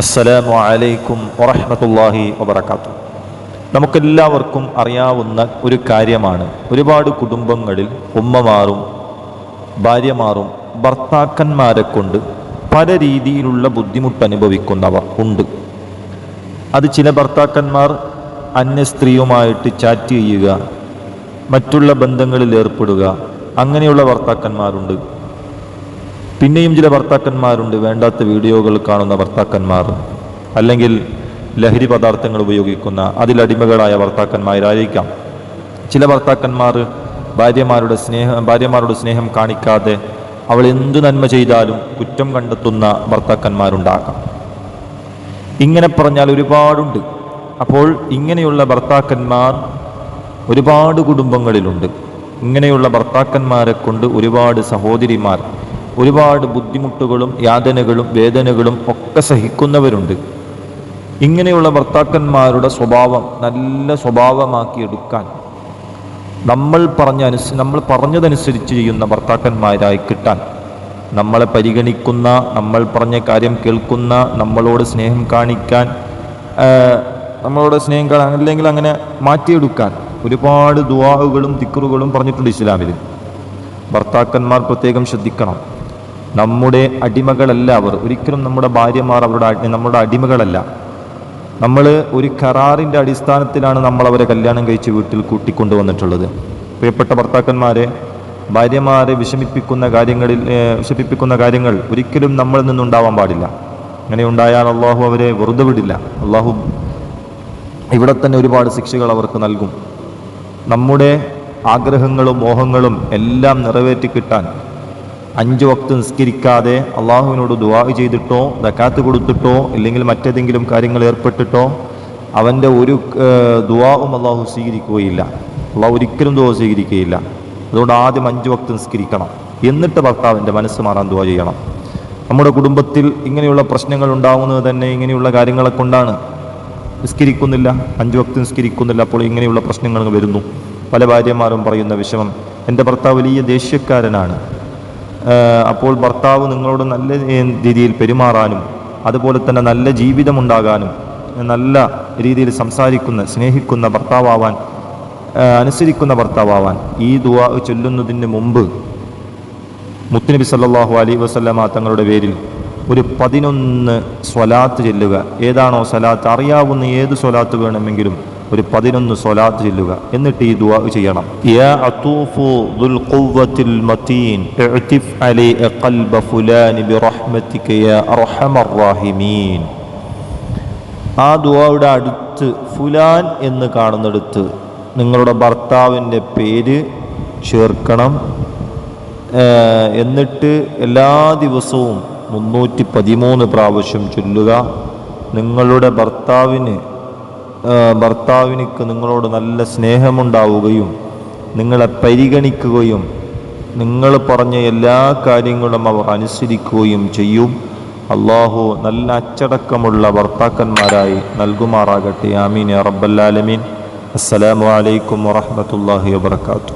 അസ്സലാമു അലൈക്കും വറഹ്മത്തുള്ളാഹി വബറകാത്തു. നമുക്കെല്ലാവർക്കും അറിയാവുന്ന ഒരു കാര്യമാണ്. ഒരുപാട് കുടുംബങ്ങളിൽ ഉമ്മമാറും ഭാര്യമാറും ഭർത്താക്കന്മാരെ കൊണ്ട് പല രീതിയിലുള്ള ബുദ്ധിമുട്ട് അനുഭവിക്കുന്നവർ ഉണ്ട്. അത് ചില ഭർത്താക്കന്മാർ അന്യ സ്ത്രീയുമായിട്ട് ചാറ്റ് ചെയ്യുക മറ്റുള്ള ബന്ധങ്ങളിൽ ഏർപ്പെടുക അങ്ങനെയുള്ള ഭർത്താക്കന്മാരുണ്ട്. പിന്നെയും ചില ഭർത്താക്കന്മാരുണ്ട്. വേണ്ടാത്ത വീഡിയോകൾ കാണുന്ന ഭർത്താക്കന്മാർ. അല്ലെങ്കിൽ ലഹരി പദാർത്ഥങ്ങൾ ഉപയോഗിക്കുന്ന അതിലടിമകളായ ഭർത്താക്കന്മാരായിരിക്കാം. ചില ഭർത്താക്കന്മാർ ഭാര്യമാരുടെ സ്നേഹം ഭാര്യമാരുടെ സ്നേഹം കാണിക്കാതെ അവൾ എന്തു നന്മ ചെയ്താലും കുറ്റം കണ്ടെത്തുന്ന ഭർത്താക്കന്മാരുണ്ടാകാം. ഇങ്ങനെ പറഞ്ഞാൽ ഒരുപാടുണ്ട്. അപ്പോൾ ഇങ്ങനെയുള്ള ഭർത്താക്കന്മാർ ഒരുപാട് കുടുംബങ്ങളിലുണ്ട്. ഇങ്ങനെയുള്ള ഭർത്താക്കന്മാരെ കൊണ്ട് ഒരുപാട് സഹോദരിമാർ ഒരുപാട് ബുദ്ധിമുട്ടുകളും യാതനകളും വേദനകളും ഒക്കെ സഹിക്കുന്നവരുണ്ട്. ഇങ്ങനെയുള്ള ഭർത്താക്കന്മാരുടെ സ്വഭാവം നല്ല സ്വഭാവമാക്കി എടുക്കാൻ നമ്മൾ പറഞ്ഞ നമ്മൾ പറഞ്ഞതനുസരിച്ച് ചെയ്യുന്ന ഭർത്താക്കന്മാരായി കിട്ടാൻ നമ്മളെ പരിഗണിക്കുന്ന നമ്മൾ പറഞ്ഞ കാര്യം കേൾക്കുന്ന നമ്മളോട് സ്നേഹം കാണിക്കാൻ നമ്മളോട് സ്നേഹം കാണാൻ അല്ലെങ്കിൽ അങ്ങനെ മാറ്റിയെടുക്കാൻ ഒരുപാട് ദുവാഹുകളും തിക്കറുകളും പറഞ്ഞിട്ടുണ്ട് ഇസ്ലാമിൽ ഭർത്താക്കന്മാർ പ്രത്യേകം ശ്രദ്ധിക്കണം. നമ്മുടെ അടിമകളല്ല അവർ. ഒരിക്കലും നമ്മുടെ ഭാര്യമാർ അവരുടെ നമ്മുടെ അടിമകളല്ല. നമ്മൾ ഒരു കരാറിന്റെ അടിസ്ഥാനത്തിലാണ് നമ്മൾ അവരെ കല്യാണം കഴിച്ച് വീട്ടിൽ കൂട്ടിക്കൊണ്ടുവന്നിട്ടുള്ളത്. പ്രിയപ്പെട്ട ഭർത്താക്കന്മാരെ ഭാര്യമാരെ വിഷമിപ്പിക്കുന്ന കാര്യങ്ങളിൽ വിഷമിപ്പിക്കുന്ന കാര്യങ്ങൾ ഒരിക്കലും നമ്മളിൽ നിന്നുണ്ടാവാൻ പാടില്ല. അങ്ങനെ ഉണ്ടായാൽ അള്ളാഹു അവരെ വെറുതെ വിടില്ല. അള്ളാഹു ഇവിടെ തന്നെ ഒരുപാട് ശിക്ഷകൾ അവർക്ക് നൽകും. നമ്മുടെ ആഗ്രഹങ്ങളും മോഹങ്ങളും എല്ലാം നിറവേറ്റി കിട്ടാൻ അഞ്ച് വക്ത് നിസ്കരിക്കാതെ അള്ളാഹുവിനോട് ദുവാ ചെയ്തിട്ടോ ദക്കാത്ത് കൊടുത്തിട്ടോ ഇല്ലെങ്കിൽ മറ്റേതെങ്കിലും കാര്യങ്ങൾ ഏർപ്പെട്ടിട്ടോ അവന്റെ ഒരു ദുവാവും അള്ളാഹു സ്വീകരിക്കുകയില്ല. അള്ളാഹു ഒരിക്കലും ദുവാ സ്വീകരിക്കുകയില്ല. അതുകൊണ്ട് ആദ്യം അഞ്ച് വക്ത് നിസ്കരിക്കണം. എന്നിട്ട് ഭർത്താവിന്റെ മനസ്സ് മാറാൻ ദുവാ ചെയ്യണം. നമ്മുടെ കുടുംബത്തിൽ ഇങ്ങനെയുള്ള പ്രശ്നങ്ങൾ ഉണ്ടാകുന്നത് തന്നെ ഇങ്ങനെയുള്ള കാര്യങ്ങളെ കൊണ്ടാണ്. നിസ്കരിക്കുന്നില്ല അഞ്ചു വക്ത് നിസ്കരിക്കുന്നില്ല അപ്പോൾ ഇങ്ങനെയുള്ള പ്രശ്നങ്ങൾ വരുന്നു. പല ഭാര്യമാരും പറയുന്ന വിഷമം എന്റെ ഭർത്താവ് വലിയ ദേഷ്യക്കാരനാണ്. അപ്പോൾ ഭർത്താവ് നിങ്ങളോട് നല്ല രീതിയിൽ പെരുമാറാനും അതുപോലെ തന്നെ നല്ല ജീവിതമുണ്ടാകാനും നല്ല രീതിയിൽ സംസാരിക്കുന്ന സ്നേഹിക്കുന്ന ഭർത്താവാൻ അനുസരിക്കുന്ന ഭർത്താവാൻ ഈ ദുവാ ചൊല്ലുന്നതിന് മുമ്പ് മുത്തുനബി സല്ലാഹു അലൈഹി വസല്ലമ തങ്ങളുടെ പേരിൽ ഒരു പതിനൊന്ന് സ്വലാത്ത് ചെല്ലുക. ഏതാണോ സ്വലാത്ത്? അറിയാവുന്ന ഏത് സ്വലാത്ത് വേണമെങ്കിലും ഒരു പതിനൊന്ന് സ്വലാത്ത് ചെല്ലുക. എന്നിട്ട് ഈ ദുവാ ചെയ്യണം. യാ ദുൽ മതീൻ ഇഅ്തിഫ് ഫുലാൻ ബിറഹ്മതിക യാ അർഹമർ റഹീമീൻ. ആ ദുആയുടെ അടുത്ത് ഫുലാൻ എന്ന് കാണുന്നിടത്ത് നിങ്ങളുടെ ഭർത്താവിന്റെ പേര് ചേർക്കണം. എന്നിട്ട് എല്ലാ ദിവസവും മുന്നൂറ്റി പതിമൂന്ന് പ്രാവശ്യം ചൊല്ലുക. നിങ്ങളുടെ ഭർത്താവിന് ഭർത്താവിനിക്ക് നിങ്ങളോട് നല്ല സ്നേഹമുണ്ടാവുകയും നിങ്ങളെ പരിഗണിക്കുകയും നിങ്ങൾ പറഞ്ഞ എല്ലാ കാര്യങ്ങളും അവർ അനുസരിക്കുകയും ചെയ്യും. അള്ളാഹു നല്ല അച്ചടക്കമുള്ള ഭർത്താക്കന്മാരായി നൽകുമാറാകട്ടെ. ആമീൻ റബ്ബല്ലാലമീൻ അസ്സലാമു അലൈക്കും വറഹ്മത്തുള്ളാഹി വബർക്കാത്തു